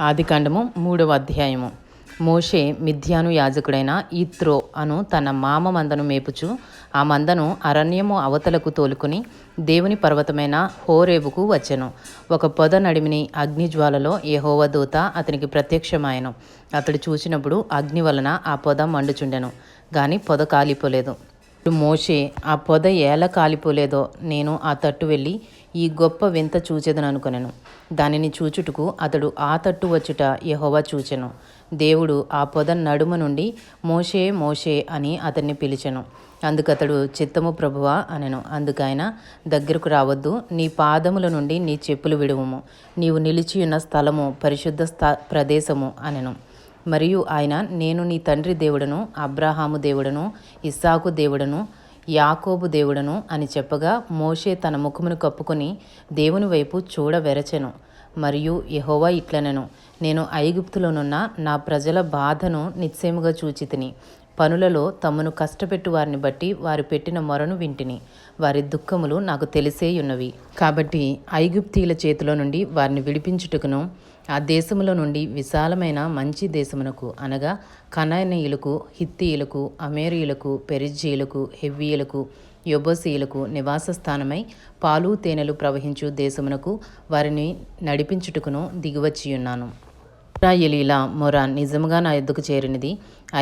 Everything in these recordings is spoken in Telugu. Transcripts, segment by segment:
ఆదికాండము మూడవ అధ్యాయము. మోషే మిథ్యాను యాజకుడైన ఈత్రో అను తన మామ మందను మేపుచు ఆ మందను అరణ్యము అవతలకు తోలుకుని దేవుని పర్వతమైన హోరేవుకు వచ్చెను. ఒక పొద నడిమిని అగ్నిజ్వాలలో యహోవ దూత అతనికి ప్రత్యక్షమాయను. అతడు చూసినప్పుడు అగ్ని వలన ఆ పొద మండుచుండెను గాని పొద కాలిపోలేదు. ఇప్పుడు మోషే ఆ పొద ఎలా కాలిపోలేదో నేను ఆ తట్టు వెళ్ళి ఈ గొప్ప వింత చూచెదను దానిని చూచుటకు అతడు ఆ తట్టు వచ్చుట యహోవా చూచెను. దేవుడు ఆ పొద నడుమ నుండి మోషే మోషే అని అతన్ని పిలిచెను. అందుకతడు చిత్తము ప్రభువా అనెను. అందుకైన దగ్గరకు రావద్దు. నీ పాదముల నుండి నీ చెప్పులు విడువుము. నీవు నిలిచియున్న స్థలము పరిశుద్ధ స్థ ప్రదేశము అనెను. మరియు ఆయన నేను నీ తండ్రి దేవుడను అబ్రాహాము దేవుడను ఇస్సాకు దేవుడను యాకోబు దేవుడను అని చెప్పగా మోషే తన ముఖమును కప్పుకొని దేవుని వైపు చూడవెరచెను మరియు యహోవా ఇట్లనెను నేను ఐగుప్తులోనున్న నా ప్రజల బాధను నిశ్చయముగా చూచితిని. పనులలో తమను కష్టపెట్టు వారిని బట్టి వారు పెట్టిన మొరను వింటిని. వారి దుఃఖములు నాకు తెలిసేయున్నవి. కాబట్టి ఐగుప్తీల చేతిలో నుండి వారిని విడిపించుటకును ఆ దేశములో నుండి విశాలమైన మంచి దేశమునకు అనగా కనానీయులకు హిత్తీయులకు అమేరియులకు పెరిజీయులకు హెవ్వీయులకు యొబోసీయులకు నివాస స్థానమై పాలు తేనెలు ప్రవహించు దేశమునకు వారిని నడిపించుటకును దిగివచ్చియున్నాను. ఇస్రాయేలీల మొర నిజముగా నా ఎద్దుకు చేరినది.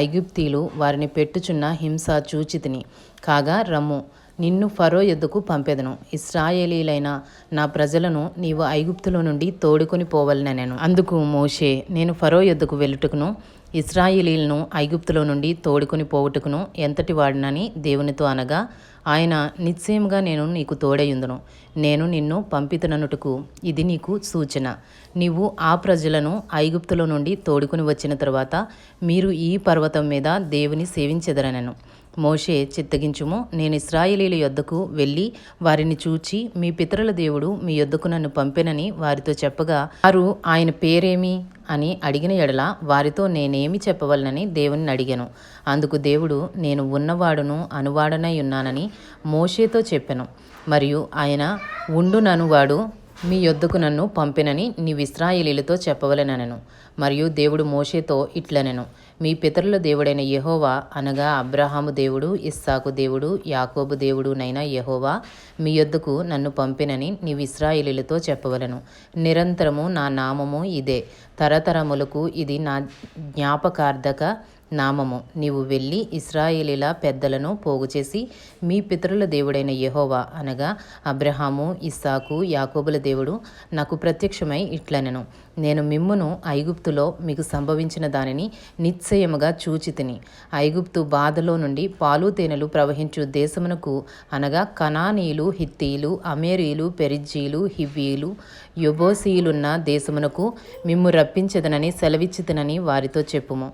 ఐగుప్తీలు వారిని పెట్టుచున్న హింస చూచితిని. కాగా రమ్ము నిన్ను ఫరో ఎద్దుకు పంపెదను. ఇస్రాయేలీలైన నా ప్రజలను నీవు ఐగుప్తులో నుండి తోడుకొని పోవలనెను. అందుకు మోషే నేను ఫరో ఎద్దుకు వెళ్ళుటకును ఇస్రాయేలీలను ఐగుప్తులో నుండి తోడుకొని పోవుటకును ఎంతటి వాడినని దేవునితో అనగా ఆయన నిశ్చయముగా నేను నీకు తోడయుందును. నేను నిన్ను పంపితననుటకు ఇది నీకు సూచన. నీవు ఆ ప్రజలను ఐగుప్తులో నుండి తోడుకొని వచ్చిన తర్వాత మీరు ఈ పర్వతం మీద దేవుని సేవించెదరనెను. మోషే చిత్తగించుము. నేను ఇస్రాయేలీల యొద్దకు వెళ్ళి వారిని చూచి మీ పితరుల దేవుడు మీ యొద్దకు నన్ను పంపినని వారితో చెప్పగా వారు ఆయన పేరేమి అని అడిగిన ఎడల వారితో నేనేమి చెప్పవలనని దేవుని అడిగాను. అందుకు దేవుడు నేను ఉన్నవాడును అనువాడనై ఉన్నానని మోషేతో చెప్పాను. మరియు ఆయన ఉండుననువాడు మీ యొద్దకు నన్ను పంపినని నీవు ఇస్రాయేలీలతో చెప్పవలెననెను మరియు దేవుడు మోషేతో ఇట్లనెను. మీ పితరుల దేవుడైన యహోవా అనగా అబ్రహాము దేవుడు ఇస్సాకు దేవుడు యాకోబు దేవుడునైన యెహోవా మీ యొద్దకు నన్ను పంపినని నీవు ఇస్రాయేలీలతో చెప్పవలను. నిరంతరము నా నామము ఇదే. తరతరములకు ఇది నా జ్ఞాపకార్థక నామము. నీవు వెళ్ళి ఇస్రాయేలీల పెద్దలను పోగు చేసి మీ పితరుల దేవుడైన యెహోవా అనగా అబ్రహాము ఇస్సాకు యాకోబుల దేవుడు నాకు ప్రత్యక్షమై ఇట్లనెను. నేను మిమ్మును ఐగుప్తులో మీకు సంభవించిన దానిని నిశ్చయముగా చూచితిని. ఐగుప్తు బాధలో నుండి పాలు తేనెలు ప్రవహించు దేశమునకు అనగా కనానీయులు హిత్తీలు అమేరీలు పెరిజీలు హివ్వీలు యొబోసీయులున్న దేశమునకు మిమ్ము రప్పించదనని సెలవిచ్చితనని వారితో చెప్పుము.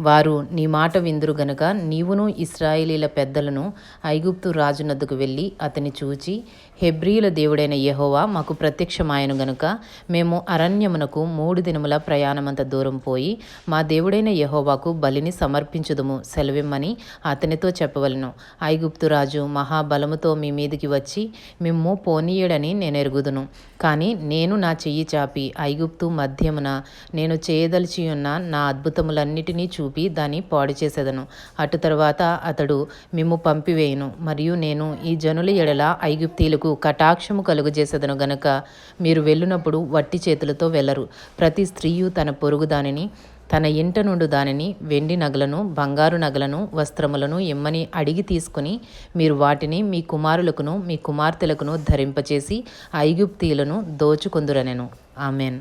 వారు నీ మాట విందురు గనుక నీవును ఇస్రాయేలీల పెద్దలను ఐగుప్తు రాజునద్దకు వెళ్ళి అతని చూచి హెబ్రియుల దేవుడైన యెహోవా మాకు ప్రత్యక్షమాయను గనుక మేము అరణ్యమునకు మూడు దినముల ప్రయాణమంత దూరం పోయి మా దేవుడైన యెహోవాకు బలిని సమర్పించుదుము సెలవిమ్మని అతనితో చెప్పవలను. ఐగుప్తు రాజు మహాబలముతో మీ మీదికి వచ్చి మిమ్ము పోనీయడని నేను ఎరుగుదును. కానీ నేను నా చెయ్యి చాపి ఐగుప్తు మధ్యమున నేను చేయదలిచి ఉన్న నా అద్భుతములన్నిటినీ చూపి దాన్ని పాడు చేసేదను. అటు తర్వాత అతడు మిమ్ము పంపివేయును. మరియు నేను ఈ జనుల ఎడల ఐగుప్తీలకు కటాక్షము కలుగజేసేదను గనక మీరు వెళ్ళినప్పుడు వట్టి చేతులతో వెళ్ళరు. ప్రతి స్త్రీయు తన పొరుగు దానిని తన ఇంట నుండి దానిని వెండి నగలను బంగారు నగలను వస్త్రములను ఇమ్మని అడిగి తీసుకుని మీరు వాటిని మీ కుమారులకును మీ కుమార్తెలకును ధరింపచేసి ఐగుప్తీలను దోచుకొందురనెను. ఆమెన్.